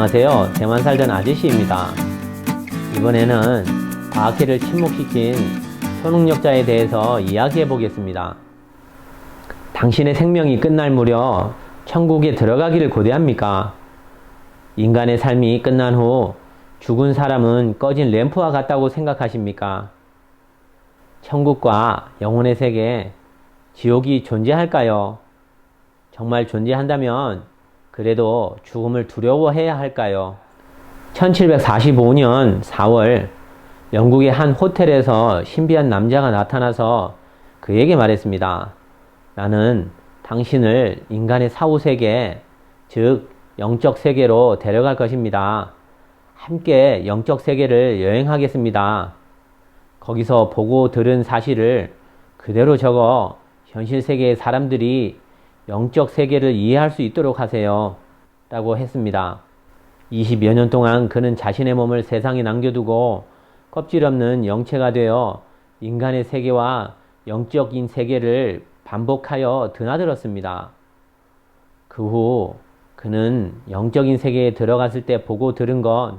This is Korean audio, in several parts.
안녕하세요. 대만 살던 아저씨입니다. 이번에는 과학회를 침묵시킨 초능력자에 대해서 이야기해 보겠습니다. 당신의 생명이 끝날 무렵 천국에 들어가기를 고대합니까? 인간의 삶이 끝난 후 죽은 사람은 꺼진 램프와 같다고 생각하십니까? 천국과 영혼의 세계, 지옥이 존재할까요? 정말 존재한다면 그래도 죽음을 두려워해야 할까요? 1745년 4월 영국의 한 호텔에서 신비한 남자가 나타나서 그에게 말했습니다. 나는 당신을 인간의 사후 세계, 즉 영적 세계로 데려갈 것입니다. 함께 영적 세계를 여행하겠습니다. 거기서 보고 들은 사실을 그대로 적어 현실 세계의 사람들이 영적 세계를 이해할 수 있도록 하세요. 라고 했습니다. 20여 년 동안 그는 자신의 몸을 세상에 남겨두고 껍질 없는 영체가 되어 인간의 세계와 영적인 세계를 반복하여 드나들었습니다. 그 후 그는 영적인 세계에 들어갔을 때 보고 들은 것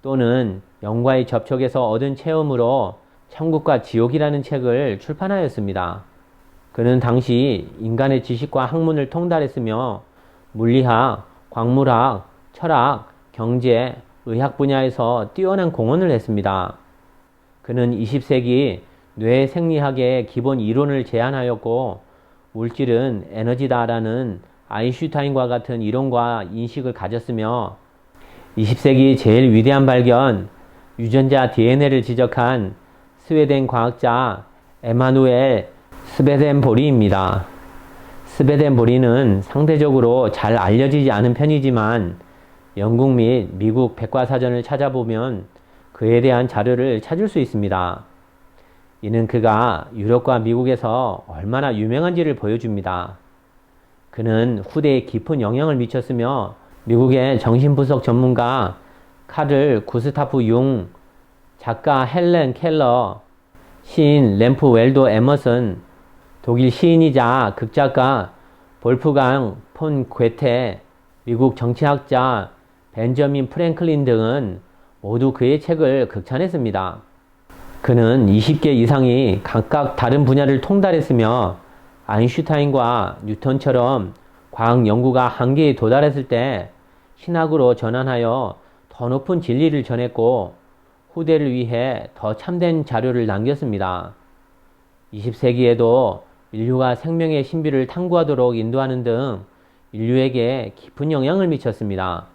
또는 영과의 접촉에서 얻은 체험으로 천국과 지옥이라는 책을 출판하였습니다. 그는 당시 인간의 지식과 학문을 통달했으며 물리학, 광물학, 철학, 경제, 의학 분야에서 뛰어난 공헌을 했습니다. 그는 20세기 뇌 생리학의 기본 이론을 제안하였고 물질은 에너지다라는 아인슈타인과 같은 이론과 인식을 가졌으며 20세기 제일 위대한 발견 유전자 DNA를 지적한 스웨덴 과학자 에마누엘 스베덴보리입니다. 스베덴보리는 상대적으로 잘 알려지지 않은 편이지만 영국 및 미국 백과사전을 찾아보면 그에 대한 자료를 찾을 수 있습니다. 이는 그가 유럽과 미국에서 얼마나 유명한지를 보여줍니다. 그는 후대에 깊은 영향을 미쳤으며 미국의 정신분석 전문가 카를 구스타프 융, 작가 헬렌 켈러, 시인 램프 웰도 에머슨, 독일 시인이자 극작가 볼프강 폰 괴테, 미국 정치학자 벤저민 프랭클린 등은 모두 그의 책을 극찬했습니다. 그는 20개 이상이 각각 다른 분야를 통달했으며 아인슈타인과 뉴턴처럼 과학 연구가 한계에 도달했을 때 신학으로 전환하여 더 높은 진리를 전했고 후대를 위해 더 참된 자료를 남겼습니다. 20세기에도 인류가 생명의 신비를 탐구하도록 인도하는 등 인류에게 깊은 영향을 미쳤습니다.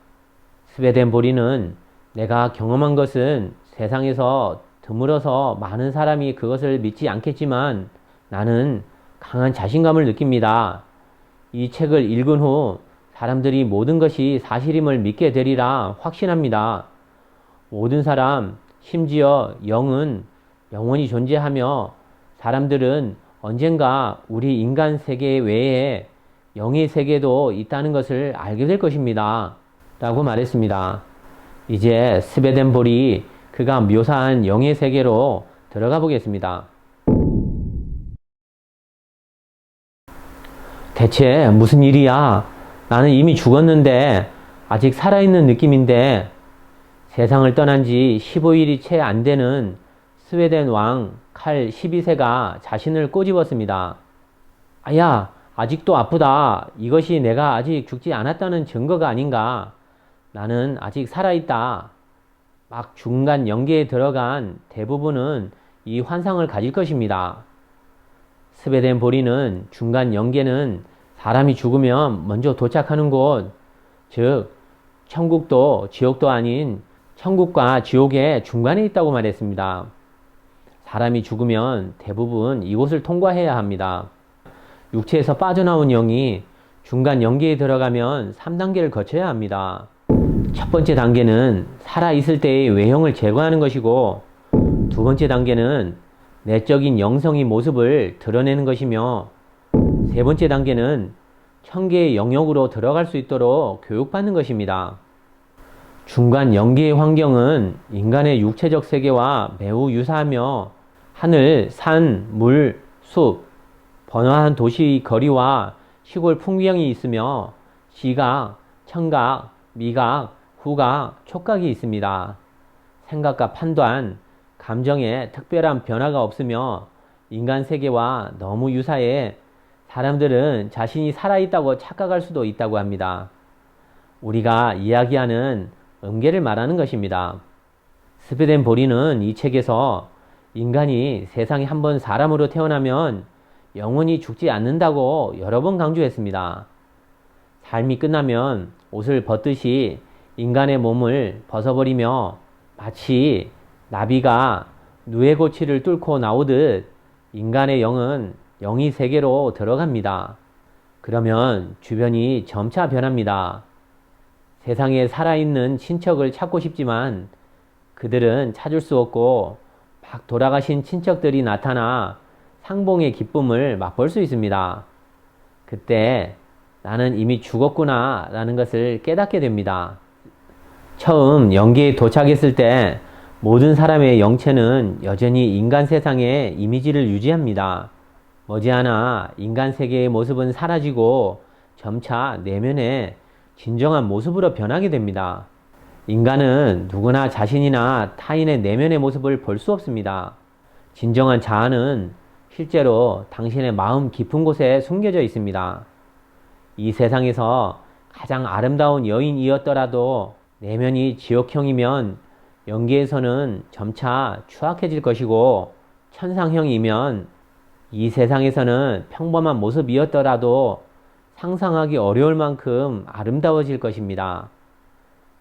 스웨덴 보리는 내가 경험한 것은 세상에서 드물어서 많은 사람이 그것을 믿지 않겠지만 나는 강한 자신감을 느낍니다. 이 책을 읽은 후 사람들이 모든 것이 사실임을 믿게 되리라 확신합니다. 모든 사람, 심지어 영은 영원히 존재하며 사람들은 언젠가 우리 인간 세계 외에 영의 세계도 있다는 것을 알게 될 것입니다. 라고 말했습니다. 이제 스베덴볼이 그가 묘사한 영의 세계로 들어가 보겠습니다. 대체 무슨 일이야? 나는 이미 죽었는데 아직 살아있는 느낌인데 세상을 떠난 지 15일이 채 안 되는 스웨덴 왕 칼 12세가 자신을 꼬집었습니다. 아야, 아직도 아프다. 이것이 내가 아직 죽지 않았다는 증거가 아닌가. 나는 아직 살아있다. 막 중간 연계에 들어간 대부분은 이 환상을 가질 것입니다. 스베덴 보리는 중간 연계는 사람이 죽으면 먼저 도착하는 곳, 즉, 천국도 지옥도 아닌 천국과 지옥의 중간에 있다고 말했습니다. 사람이 죽으면 대부분 이곳을 통과해야 합니다. 육체에서 빠져나온 영이 중간 연계에 들어가면 3단계를 거쳐야 합니다. 첫 번째 단계는 살아있을 때의 외형을 제거하는 것이고 두 번째 단계는 내적인 영성의 모습을 드러내는 것이며 세 번째 단계는 천계의 영역으로 들어갈 수 있도록 교육받는 것입니다. 중간 연계의 환경은 인간의 육체적 세계와 매우 유사하며 하늘, 산, 물, 숲, 번화한 도시의 거리와 시골 풍경이 있으며 시각, 청각, 미각, 후가 촉각이 있습니다. 생각과 판단, 감정에 특별한 변화가 없으며 인간 세계와 너무 유사해 사람들은 자신이 살아있다고 착각할 수도 있다고 합니다. 우리가 이야기하는 음계를 말하는 것입니다. 스베덴 보리는 이 책에서 인간이 세상에 한 번 사람으로 태어나면 영원히 죽지 않는다고 여러 번 강조했습니다. 삶이 끝나면 옷을 벗듯이 인간의 몸을 벗어버리며 마치 나비가 누에고치를 뚫고 나오듯 인간의 영은 영이 세계로 들어갑니다. 그러면 주변이 점차 변합니다. 세상에 살아있는 친척을 찾고 싶지만 그들은 찾을 수 없고 막 돌아가신 친척들이 나타나 상봉의 기쁨을 맛볼 수 있습니다. 그때 나는 이미 죽었구나 라는 것을 깨닫게 됩니다. 처음 연계에 도착했을 때 모든 사람의 영체는 여전히 인간 세상의 이미지를 유지합니다. 머지않아 인간 세계의 모습은 사라지고 점차 내면의 진정한 모습으로 변하게 됩니다. 인간은 누구나 자신이나 타인의 내면의 모습을 볼 수 없습니다. 진정한 자아는 실제로 당신의 마음 깊은 곳에 숨겨져 있습니다. 이 세상에서 가장 아름다운 여인이었더라도 내면이 지옥형이면 연기에서는 점차 추악해질 것이고 천상형이면 이 세상에서는 평범한 모습이었더라도 상상하기 어려울 만큼 아름다워질 것입니다.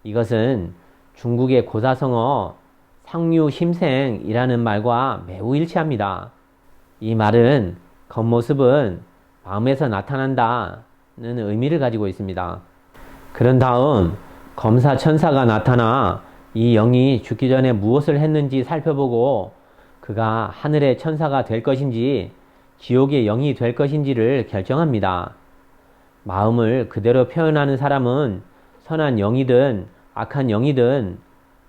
이것은 중국의 고사성어 상류심생이라는 말과 매우 일치합니다. 이 말은 겉모습은 마음에서 나타난다는 의미를 가지고 있습니다. 그런 다음 검사 천사가 나타나 이 영이 죽기 전에 무엇을 했는지 살펴보고 그가 하늘의 천사가 될 것인지 지옥의 영이 될 것인지를 결정합니다. 마음을 그대로 표현하는 사람은 선한 영이든 악한 영이든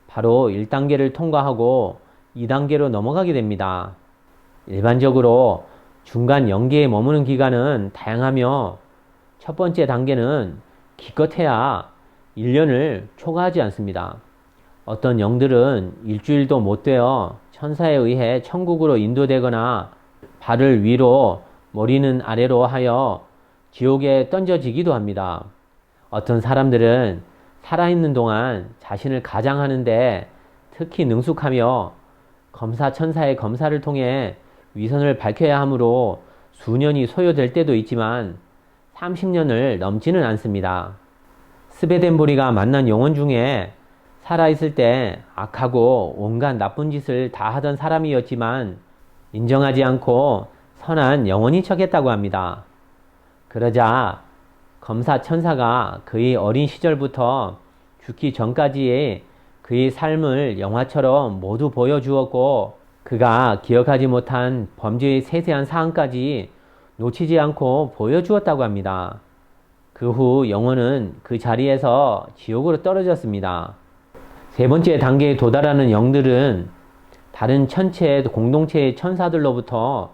바로 1단계를 통과하고 2단계로 넘어가게 됩니다. 일반적으로 중간 연계에 머무는 기간은 다양하며 첫 번째 단계는 기껏해야 1년을 초과하지 않습니다. 어떤 영들은 일주일도 못 되어 천사에 의해 천국으로 인도되거나 발을 위로 머리는 아래로 하여 지옥에 던져지기도 합니다. 어떤 사람들은 살아있는 동안 자신을 가장하는데 특히 능숙하며 검사 천사의 검사를 통해 위선을 밝혀야 하므로 수년이 소요될 때도 있지만 30년을 넘지는 않습니다. 스베덴보리가 만난 영혼 중에 살아있을 때 악하고 온갖 나쁜 짓을 다 하던 사람이었지만 인정하지 않고 선한 영혼이 척했다고 합니다. 그러자 검사 천사가 그의 어린 시절부터 죽기 전까지의 그의 삶을 영화처럼 모두 보여주었고 그가 기억하지 못한 범죄의 세세한 사항까지 놓치지 않고 보여주었다고 합니다. 그 후 영혼은 그 자리에서 지옥으로 떨어졌습니다. 세 번째 단계에 도달하는 영들은 다른 천체 공동체의 천사들로부터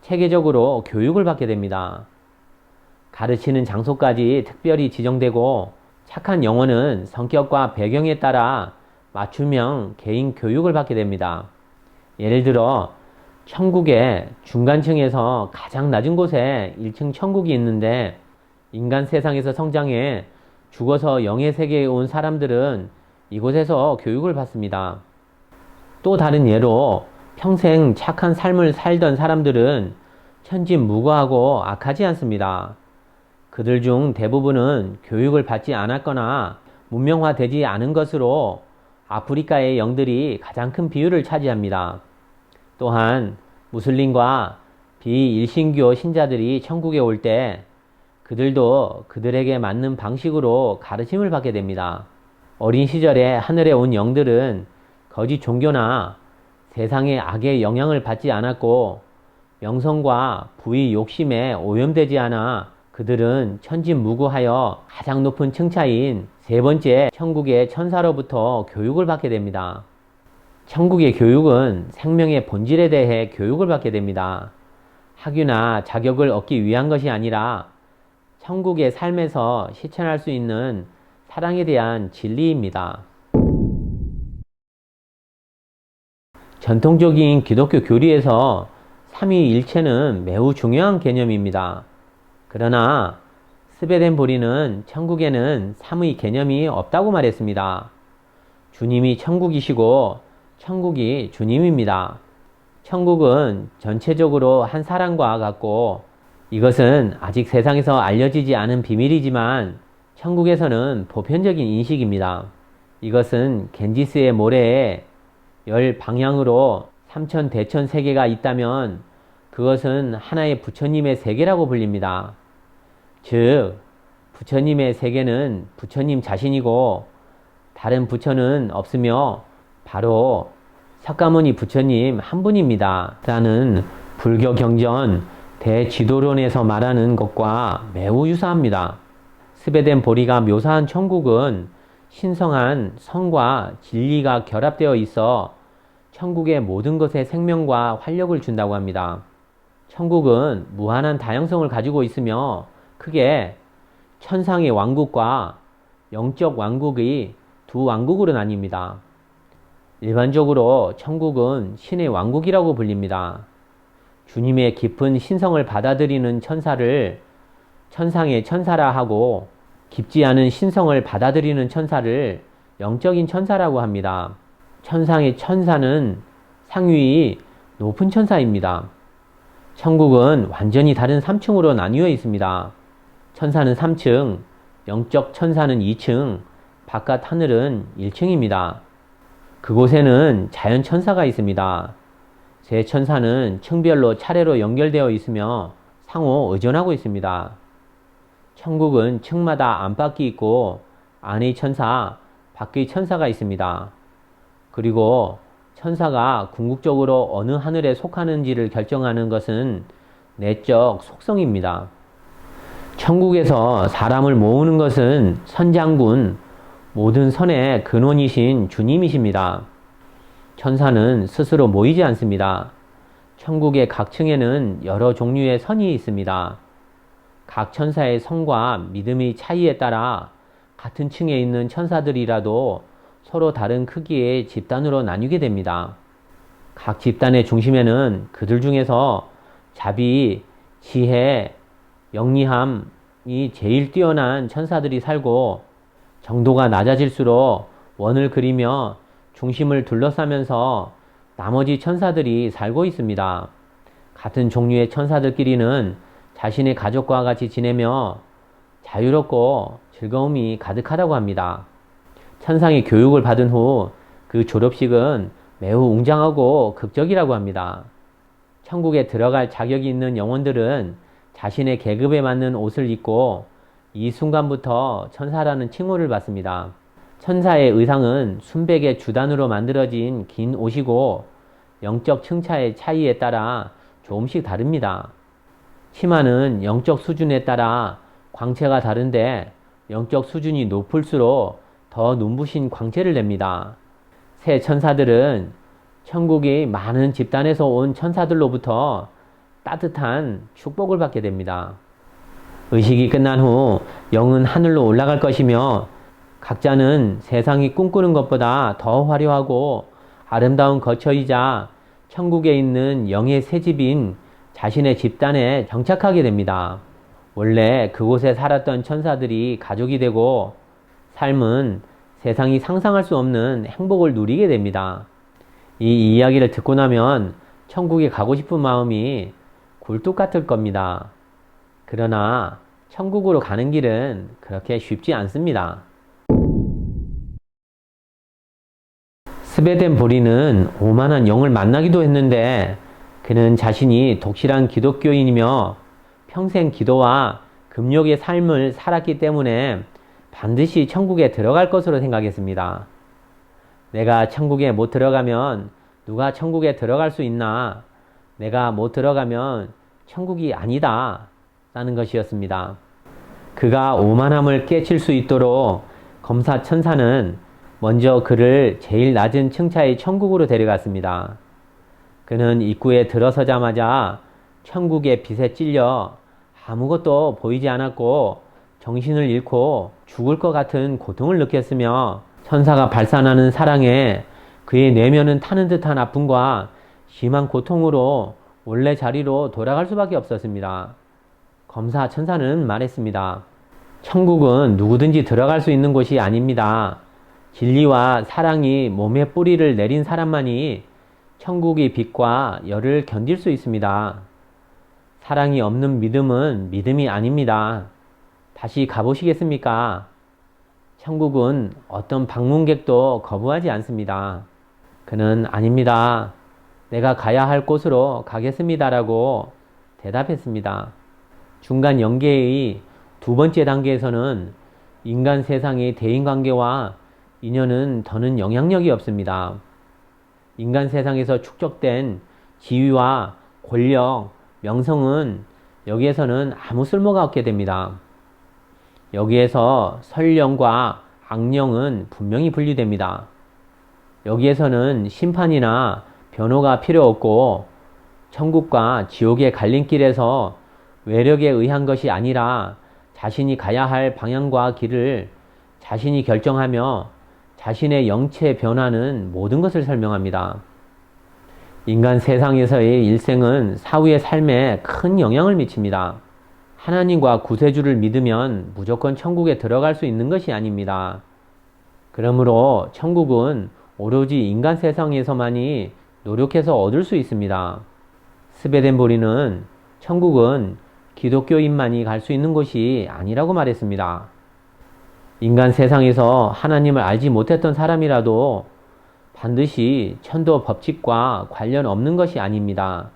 체계적으로 교육을 받게 됩니다. 가르치는 장소까지 특별히 지정되고 착한 영혼은 성격과 배경에 따라 맞춤형 개인 교육을 받게 됩니다. 예를 들어 천국의 중간층에서 가장 낮은 곳에 1층 천국이 있는데 인간 세상에서 성장해 죽어서 영의 세계에 온 사람들은 이곳에서 교육을 받습니다. 또 다른 예로 평생 착한 삶을 살던 사람들은 천진무구하고 악하지 않습니다. 그들 중 대부분은 교육을 받지 않았거나 문명화되지 않은 것으로 아프리카의 영들이 가장 큰 비율을 차지합니다. 또한 무슬림과 비일신교 신자들이 천국에 올 때 그들도 그들에게 맞는 방식으로 가르침을 받게 됩니다. 어린 시절에 하늘에 온 영들은 거짓 종교나 세상의 악의 영향을 받지 않았고 명성과 부의 욕심에 오염되지 않아 그들은 천진무구하여 가장 높은 층차인 세 번째 천국의 천사로부터 교육을 받게 됩니다. 천국의 교육은 생명의 본질에 대해 교육을 받게 됩니다. 학위나 자격을 얻기 위한 것이 아니라 천국의 삶에서 실천할 수 있는 사랑에 대한 진리입니다. 전통적인 기독교 교리에서 삼위일체는 매우 중요한 개념입니다. 그러나 스베덴 보리는 천국에는 삼의 개념이 없다고 말했습니다. 주님이 천국이시고 천국이 주님입니다. 천국은 전체적으로 한 사람과 같고 이것은 아직 세상에서 알려지지 않은 비밀이지만 천국에서는 보편적인 인식입니다. 이것은 겐지스의 모래에 열 방향으로 삼천 대천 세계가 있다면 그것은 하나의 부처님의 세계라고 불립니다. 즉, 부처님의 세계는 부처님 자신이고 다른 부처는 없으며 바로 석가모니 부처님 한 분입니다. 라는 불교 경전 대지도론에서 말하는 것과 매우 유사합니다. 스베덴 보리가 묘사한 천국은 신성한 성과 진리가 결합되어 있어 천국의 모든 것에 생명과 활력을 준다고 합니다. 천국은 무한한 다양성을 가지고 있으며 크게 천상의 왕국과 영적 왕국의 두 왕국으로 나뉩니다. 일반적으로 천국은 신의 왕국이라고 불립니다. 주님의 깊은 신성을 받아들이는 천사를 천상의 천사라 하고 깊지 않은 신성을 받아들이는 천사를 영적인 천사라고 합니다. 천상의 천사는 상위 높은 천사입니다. 천국은 완전히 다른 3층으로 나뉘어 있습니다. 천사는 3층, 영적 천사는 2층, 바깥 하늘은 1층입니다. 그곳에는 자연 천사가 있습니다. 제 천사는 층별로 차례로 연결되어 있으며 상호 의존하고 있습니다. 천국은 층마다 안팎이 있고 안의 천사, 밖의 천사가 있습니다. 그리고 천사가 궁극적으로 어느 하늘에 속하는지를 결정하는 것은 내적 속성입니다. 천국에서 사람을 모으는 것은 선장군, 모든 선의 근원이신 주님이십니다. 천사는 스스로 모이지 않습니다. 천국의 각 층에는 여러 종류의 선이 있습니다. 각 천사의 성과 믿음의 차이에 따라 같은 층에 있는 천사들이라도 서로 다른 크기의 집단으로 나뉘게 됩니다. 각 집단의 중심에는 그들 중에서 자비, 지혜, 영리함이 제일 뛰어난 천사들이 살고 정도가 낮아질수록 원을 그리며 중심을 둘러싸면서 나머지 천사들이 살고 있습니다. 같은 종류의 천사들끼리는 자신의 가족과 같이 지내며 자유롭고 즐거움이 가득하다고 합니다. 천상의 교육을 받은 후 그 졸업식은 매우 웅장하고 극적이라고 합니다. 천국에 들어갈 자격이 있는 영혼들은 자신의 계급에 맞는 옷을 입고 이 순간부터 천사라는 칭호를 받습니다. 천사의 의상은 순백의 주단으로 만들어진 긴 옷이고 영적 층차의 차이에 따라 조금씩 다릅니다. 치마는 영적 수준에 따라 광채가 다른데 영적 수준이 높을수록 더 눈부신 광채를 냅니다. 새 천사들은 천국이 많은 집단에서 온 천사들로부터 따뜻한 축복을 받게 됩니다. 의식이 끝난 후 영은 하늘로 올라갈 것이며 각자는 세상이 꿈꾸는 것보다 더 화려하고 아름다운 거처이자 천국에 있는 영의 새 집인 자신의 집단에 정착하게 됩니다. 원래 그곳에 살았던 천사들이 가족이 되고 삶은 세상이 상상할 수 없는 행복을 누리게 됩니다. 이 이야기를 듣고 나면 천국에 가고 싶은 마음이 굴뚝 같을 겁니다. 그러나 천국으로 가는 길은 그렇게 쉽지 않습니다. 스베덴 보리는 오만한 영을 만나기도 했는데 그는 자신이 독실한 기독교인이며 평생 기도와 금욕의 삶을 살았기 때문에 반드시 천국에 들어갈 것으로 생각했습니다. 내가 천국에 못 들어가면 누가 천국에 들어갈 수 있나? 내가 못 들어가면 천국이 아니다. 라는 것이었습니다. 그가 오만함을 깨칠 수 있도록 검사 천사는 먼저 그를 제일 낮은 층차의 천국으로 데려갔습니다. 그는 입구에 들어서자마자 천국의 빛에 찔려 아무것도 보이지 않았고 정신을 잃고 죽을 것 같은 고통을 느꼈으며 천사가 발산하는 사랑에 그의 내면은 타는 듯한 아픔과 심한 고통으로 원래 자리로 돌아갈 수밖에 없었습니다. 검사 천사는 말했습니다. 천국은 누구든지 들어갈 수 있는 곳이 아닙니다. 진리와 사랑이 몸에 뿌리를 내린 사람만이 천국의 빛과 열을 견딜 수 있습니다. 사랑이 없는 믿음은 믿음이 아닙니다. 다시 가보시겠습니까? 천국은 어떤 방문객도 거부하지 않습니다. 그는 아닙니다. 내가 가야 할 곳으로 가겠습니다라고 대답했습니다. 중간 연계의 두 번째 단계에서는 인간 세상의 대인관계와 인연은 더는 영향력이 없습니다. 인간 세상에서 축적된 지위와 권력, 명성은 여기에서는 아무 쓸모가 없게 됩니다. 여기에서 선령과 악령은 분명히 분리됩니다. 여기에서는 심판이나 변호가 필요 없고 천국과 지옥의 갈림길에서 외력에 의한 것이 아니라 자신이 가야 할 방향과 길을 자신이 결정하며 자신의 영체 변화는 모든 것을 설명합니다. 인간 세상에서의 일생은 사후의 삶에 큰 영향을 미칩니다. 하나님과 구세주를 믿으면 무조건 천국에 들어갈 수 있는 것이 아닙니다. 그러므로 천국은 오로지 인간 세상에서만이 노력해서 얻을 수 있습니다. 스베덴보리는 천국은 기독교인만이 갈 수 있는 곳이 아니라고 말했습니다. 인간 세상에서 하나님을 알지 못했던 사람이라도 반드시 천도 법칙과 관련 없는 것이 아닙니다.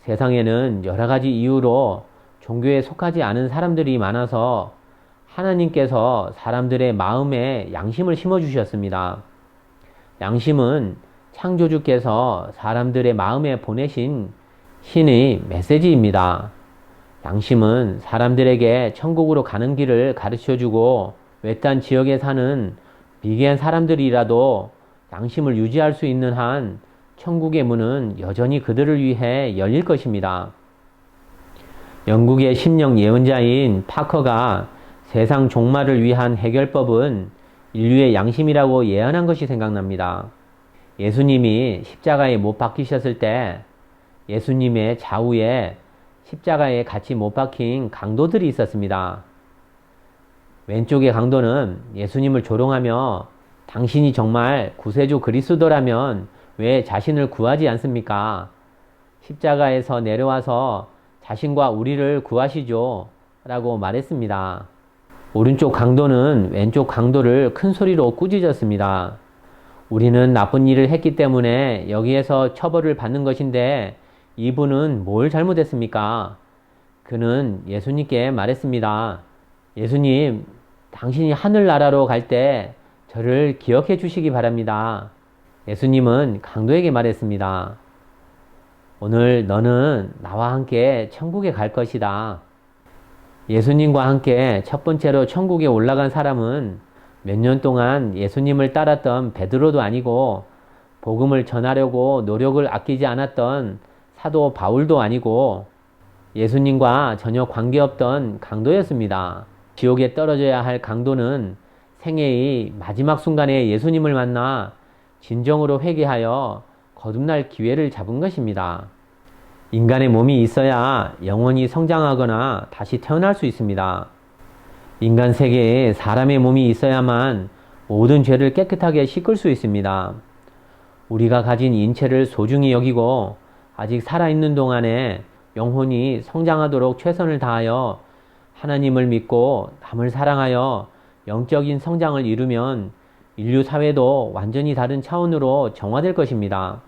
세상에는 여러 가지 이유로 종교에 속하지 않은 사람들이 많아서 하나님께서 사람들의 마음에 양심을 심어주셨습니다. 양심은 창조주께서 사람들의 마음에 보내신 신의 메시지입니다. 양심은 사람들에게 천국으로 가는 길을 가르쳐 주고 외딴 지역에 사는 미개한 사람들이라도 양심을 유지할 수 있는 한 천국의 문은 여전히 그들을 위해 열릴 것입니다. 영국의 심령 예언자인 파커가 세상 종말을 위한 해결법은 인류의 양심이라고 예언한 것이 생각납니다. 예수님이 십자가에 못 박히셨을 때 예수님의 좌우에 십자가에 같이 못 박힌 강도들이 있었습니다. 왼쪽의 강도는 예수님을 조롱하며 당신이 정말 구세주 그리스도라면 왜 자신을 구하지 않습니까? 십자가에서 내려와서 자신과 우리를 구하시죠. 라고 말했습니다. 오른쪽 강도는 왼쪽 강도를 큰 소리로 꾸짖었습니다. 우리는 나쁜 일을 했기 때문에 여기에서 처벌을 받는 것인데 이분은 뭘 잘못했습니까? 그는 예수님께 말했습니다. 예수님, 당신이 하늘나라로 갈 때 저를 기억해 주시기 바랍니다. 예수님은 강도에게 말했습니다. 오늘 너는 나와 함께 천국에 갈 것이다. 예수님과 함께 첫 번째로 천국에 올라간 사람은 몇 년 동안 예수님을 따랐던 베드로도 아니고 복음을 전하려고 노력을 아끼지 않았던 사도 바울도 아니고 예수님과 전혀 관계없던 강도였습니다. 지옥에 떨어져야 할 강도는 생애의 마지막 순간에 예수님을 만나 진정으로 회개하여 거듭날 기회를 잡은 것입니다. 인간의 몸이 있어야 영원히 성장하거나 다시 태어날 수 있습니다. 인간 세계에 사람의 몸이 있어야만 모든 죄를 깨끗하게 씻을 수 있습니다. 우리가 가진 인체를 소중히 여기고 아직 살아있는 동안에 영혼이 성장하도록 최선을 다하여 하나님을 믿고 남을 사랑하여 영적인 성장을 이루면 인류 사회도 완전히 다른 차원으로 정화될 것입니다.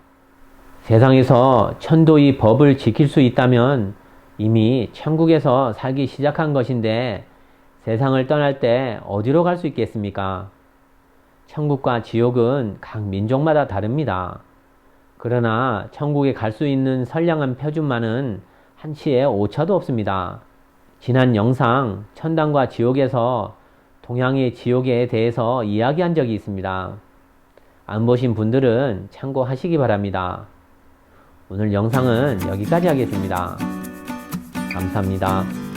세상에서 천도의 법을 지킬 수 있다면 이미 천국에서 살기 시작한 것인데 세상을 떠날 때 어디로 갈 수 있겠습니까? 천국과 지옥은 각 민족마다 다릅니다. 그러나 천국에 갈 수 있는 선량한 표준만은 한치의 오차도 없습니다. 지난 영상 천당과 지옥에서 동양의 지옥에 대해서 이야기한 적이 있습니다. 안 보신 분들은 참고하시기 바랍니다. 오늘 영상은 여기까지 하겠습니다. 감사합니다.